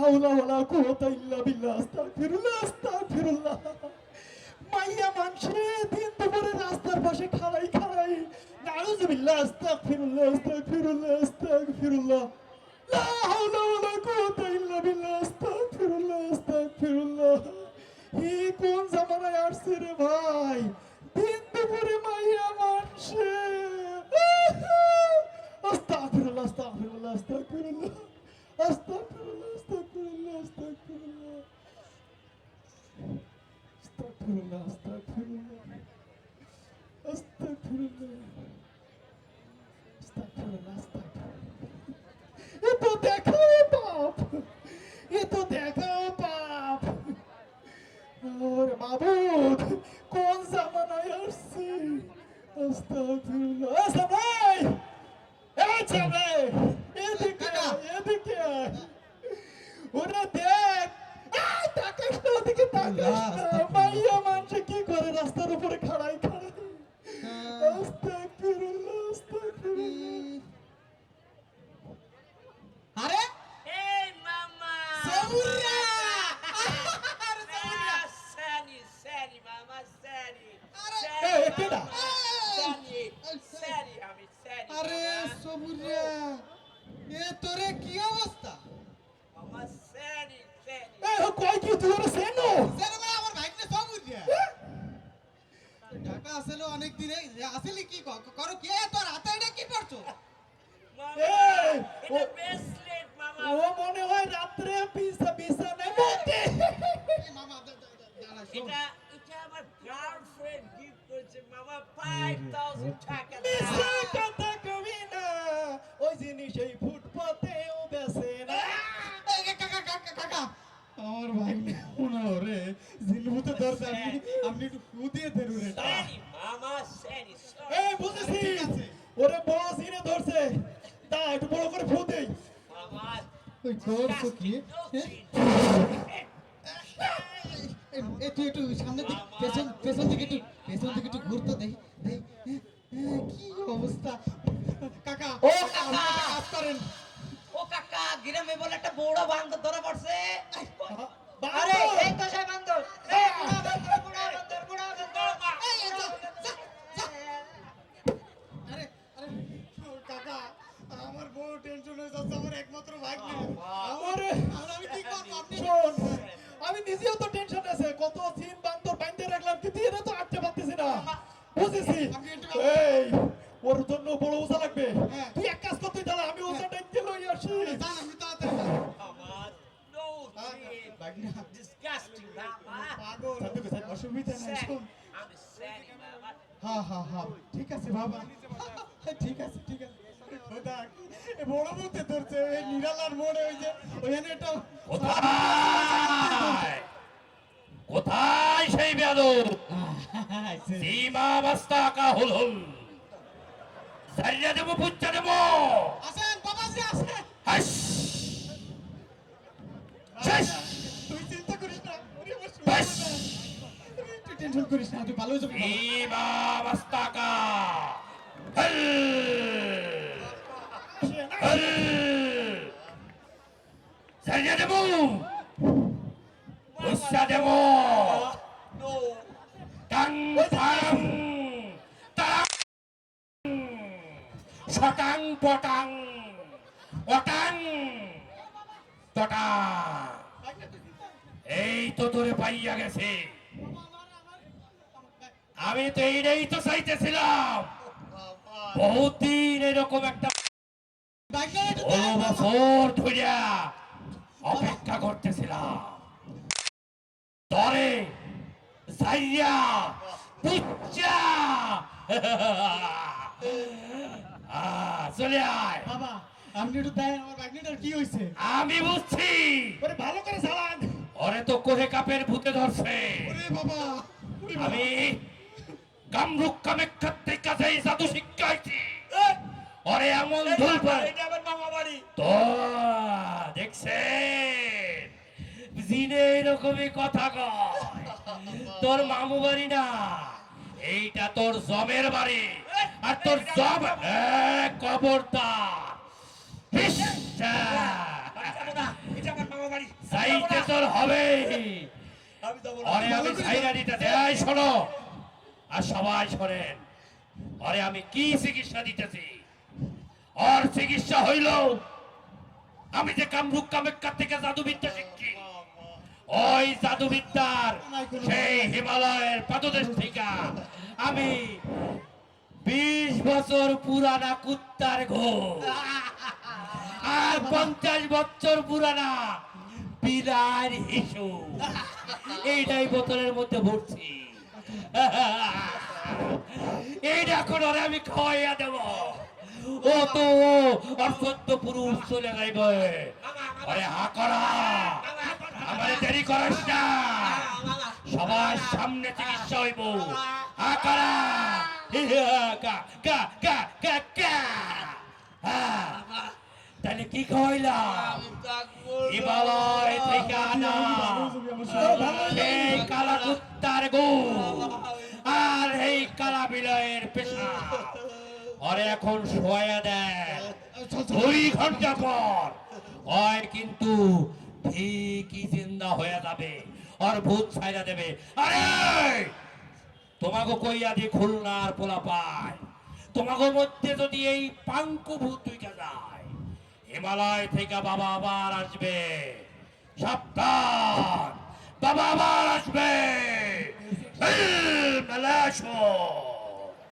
হাওলা ওয়ালা কুওয়াতা ইল্লা বিল্লাহ, আস্তাগফিরুল্লাহ আস্তাগফিরুল্লাহ। মাইয়া মানুষে দিন দুপুরে রাস্তার পাশে খাড়াই খাড়াই নাউজুবিল্লাহ আস্তাগফিরুল্লাহ আস্তাগফিরুল্লাহ আস্তাগফিরুল্লাহ। লা হাওলা ওয়ালা কুওয়াতা ইল্লা বিল্লাহ, আস্তাগফিরুল্লাহ আস্তাগফিরুল্লাহ। হে কোন জামানায় আসছে রে ভাই? দিন দুপুরে মাইয়া মানুষে মাবুদ কোন জামানায় আসছি আস্তাগফিরুল্লাহ আস্তাগফিরুল্লাহ এই ছেলে এদিকে এদিকে ওরে দেখ এই তাকাস না ওদিকে তাকাস না মাইয়া মানুষে কি করে রাস্তার উপরে খাড়াই Seu Sani, Sani, mama, Sani. Are, Sani, Sani, Sani, Sani. Are, Sani, Sani. Are, Sani, Mama, Sani, Sani. Hey, how come you do this? No. Sani, mama, our bike is so muddy. Yeah. Yeah, but অনেক দিনে আসলে কি করো কে তোর হাতে এটা কি পড়ছো এই Mm-hmm. Mm-hmm. ওই জিনিস এই ফুটপথেও বেছে না। কাকা কাকা কাকা আমার ভাই মনে হরে জিলবুতে দরকার আপনি আপনি একটু কুদিয়ে দেন রে মামা সেনি এই বুঝেছি। ওরে বড় সিনে ধরছে। দা একটু বড় করে ফু মামা ওই তুই একটু সামনে দিক পেছন পেছন দিকে একটু পেছন দিকে একটু ঘুরতো দেখি এ, এ, কি অবস্থা? কাকা ও কাকা! কাজ করেন। ও কাকা গ্রামে বলে একটা বড় বান্দর ধরা পড়ছে। আরে ওর জন্য বড় ওজা লাগবে। হ্যাঁ। তুই এক কাজ করতে দাঁড়া আমি ওজাটা নিতে লই আসি। তাড়াতাড়ি আমার নো পাগল। অসুবিধা নাই শোন। আমি হ্যাঁ হ্যাঁ হ্যাঁ ঠিক আছে বাবা। ঠিক আছে ঠিক আছে। বড় ধরছে ওই নিরালার মোড়ে ওই যে ওখানে একটা কোথায়? কোথায় সেই বেদব সীমা বাস্তাকা হুল হুল। সারিয়া দেবো পুচ্চা দেবো। আসেন বাবাজি আসেন। হাস। শেষ। তুই চিন্তা করিস না ওরে ব্যাস। তুই টেনশন করিস না তুই ভালো যাবি। সীমা বাস্তাকা হল। হল। সারিয়া দেবো। পুচ্চা দেবো। টাং পটাং অটাং টটা এই তো তোরে পাইয়া গেছে। আমি তো এইটাই তো চাইতেছিলাম। বহুদিন এরকম একটা অপেক্ষা করতেছিলাম। তরে যাইয়া পুচ্চা চলে আয়। বাবা আপনি একটু দেন আমার ভাগনাটার কি হয়েছে? আমি বুঝছি। ওরে ভালো করে চালান ওরে তো কোহে কাপের ভূতে ধরছে। ওরে বাবা আমি কামরুক কামেক্ষার এই জাদু শিক্ষাইছি। ওরে এমন বাড়ি। তো দেখছেন? জিনে এরকমই কথা কয়। তোর মামু বাড়ি না এইটা তোর জমের বাড়ি। আর তোর জম কবরদার। আমার মামা তোর হবে। আমি আরে আমি ছাইরা দিতে দেয় শোনো। আর সবাই শোনেন। আরে আমি কি চিকিৎসা দিতেছি? আর চিকিৎসা হইল আমি যে কামরূপ কামেক্কার থেকে জাদুবিদ্যা শিখছি। ওই জাদুবিদ্যার সেই হিমালয়ের পাদদেশ থেকে আমি বছর পুরানা কুত্তার ঘো আর পঞ্চাশ বছর পুরানা বিরার হিসু। এইটাই বোতলের মধ্যে ভরছি। এইটা এখন ওরে আমি খাওয়াইয়া দেব। ও তো আর সত্য পুরুষ চলে যাইবে। আরে হা করা। আমারে দেরি করিস না। সবার সামনে চিকিৎসা হইব। হা করা। কা কা কা কা কা তাহলে কি খাওয়াইলাম হিমালয় থেকে আনা। সেই কালা কুত্তার গো। আর এই কালা বিলয়ের পেশা আরে এখন শোয়া দেয় দুই ঘণ্টা পর। হয় কিন্তু ঠিকই জিন্দা হয়ে যাবে। আর ভূত ছাইরা দেবে। আরে! তোমাকে কইয়া দি খুলনার পোলা পায় তোমাকে মধ্যে যদি এই পাঙ্কু ভূত দুইটা যায়, হিমালয় থেকে বাবা আবার আসবে। সাবধান, বাবা আবার আসবে। মেলা মেলে আসো